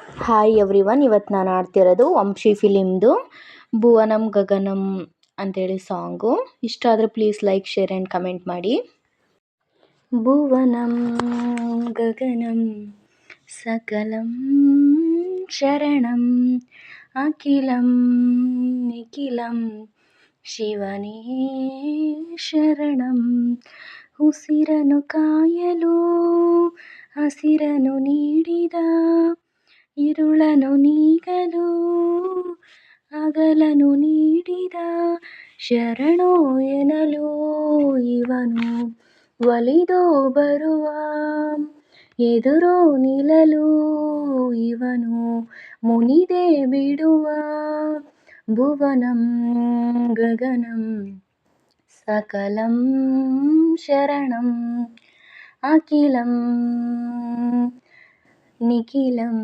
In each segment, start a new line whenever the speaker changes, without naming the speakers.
Hi every one ಇವತ್ತು ನಾನು ಆಡ್ತಿರೋದು ವಂಶಿ ಫಿಲಿಮ್ದು, ಭುವನಂ ಗಗನಂ ಅಂತೇಳಿ ಸಾಂಗು. ಇಷ್ಟ ಆದರೆ please like share and comment ಮಾಡಿ. ಭುವನಂ ಗಗನಂ ಸಕಲಂ ಶರಣಂ ಅಖಿಲಂ ನಿಖಿಲಂ ಶಿವನೇ ಶರಣಂ. ಉಸಿರನು ಕಾಯಲು ಹಸಿರನು ನೀಡಿದ ಇರುಳನು ನೀಗಲು ಹಗಲನು ನೀಡಿದ ಶರಣೋ ಎನ್ನಲು ಇವನು ಒಲಿದೋ ಬರುವ ಎದುರೋ ನಿಲ್ಲಲು ಇವನು ಮುನಿದೇ ಬಿಡುವ ಭುವನಂ ಗಗನಂ ಸಕಲಂ ಶರಣಂ ಅಖಿಲಂ ನಿಖಿಲಂ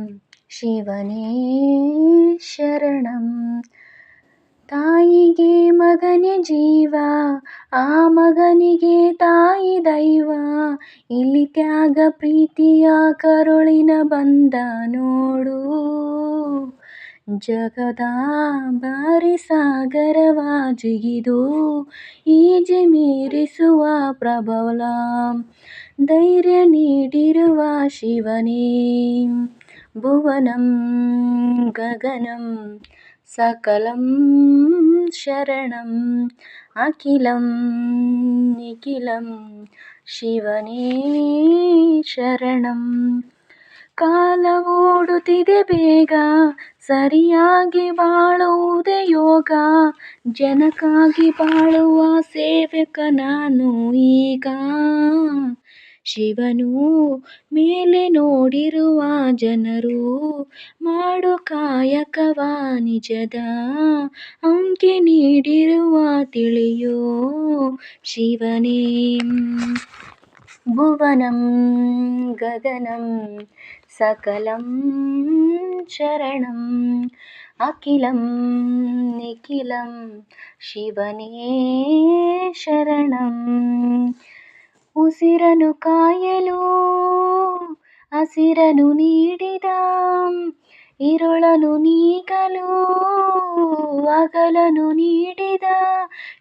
ಶಿವನೇ ಶರಣಂ. ತಾಯಿಗೆ ಮಗನೇ ಜೀವ, ಆ ಮಗನಿಗೆ ತಾಯಿ ದೈವ. ಇಲ್ಲಿ ತ್ಯಾಗ ಪ್ರೀತಿಯ ಕರುಳಿನ ಬಂದ ನೋಡು. ಜಗದ ಬಾರಿ ಸಾಗರವ ಜಿಗಿದು, ಈಜಿ ಮೀರಿಸುವ ಪ್ರಬಲ. ಧೈರ್ಯ ನೀಡಿರುವ ಶಿವನೇ. ಭುವನಂ ಗಗನಂ ಸಕಲಂ ಶರಣಂ ಅಖಿಲಂ ನಿಖಿಲಂ ಶಿವನೇ ಶರಣಂ. ಕಾಲ ಓಡುತ್ತಿದೆ ಬೇಗ, ಸರಿಯಾಗಿ ಬಾಳುವುದೇ ಯೋಗ. ಜನಕ್ಕಾಗಿ ಬಾಳುವ ಸೇವಕ ನಾನು ಈಗ. ಶಿವನು ಮೇಲೆ ನೋಡಿರುವ ಜನರು ಮಾಡು ಕಾಯಕವ ನಿಜದ ಅಂಕೆ ನೀಡಿರುವ ತಿಳಿಯೋ ಶಿವನೇ. ಭುವನಂ ಗಗನಂ ಸಕಲಂ ಶರಣಂ ಅಖಿಲಂ ನಿಖಿಲಂ ಶಿವನೇ ಶರಣಂ. ಉಸಿರನು ಕಾಯಲು ಹಸಿರನು ನೀಡಿದ ಇರುಳನು ನೀಗಲು ಅಗಲನು ನೀಡಿದ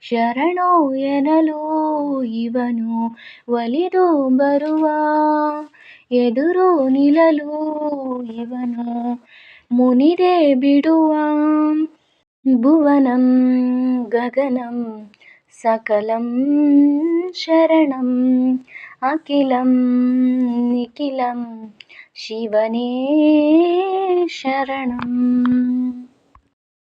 ಶರಣೋ ಎನಲು ಇವನು ಒಲಿದು ಬರುವ, ಎದುರು ನಿಲ್ಲಲು ಇವನು ಮುನಿದೆ ಬಿಡುವ ಭುವನಂ ಗಗನಂ ಸಕಲಂ ಶರಣಂ ಅಖಿಲಂ ನಿಖಿಲಂ ಶಿವನೇ ಶರಣಂ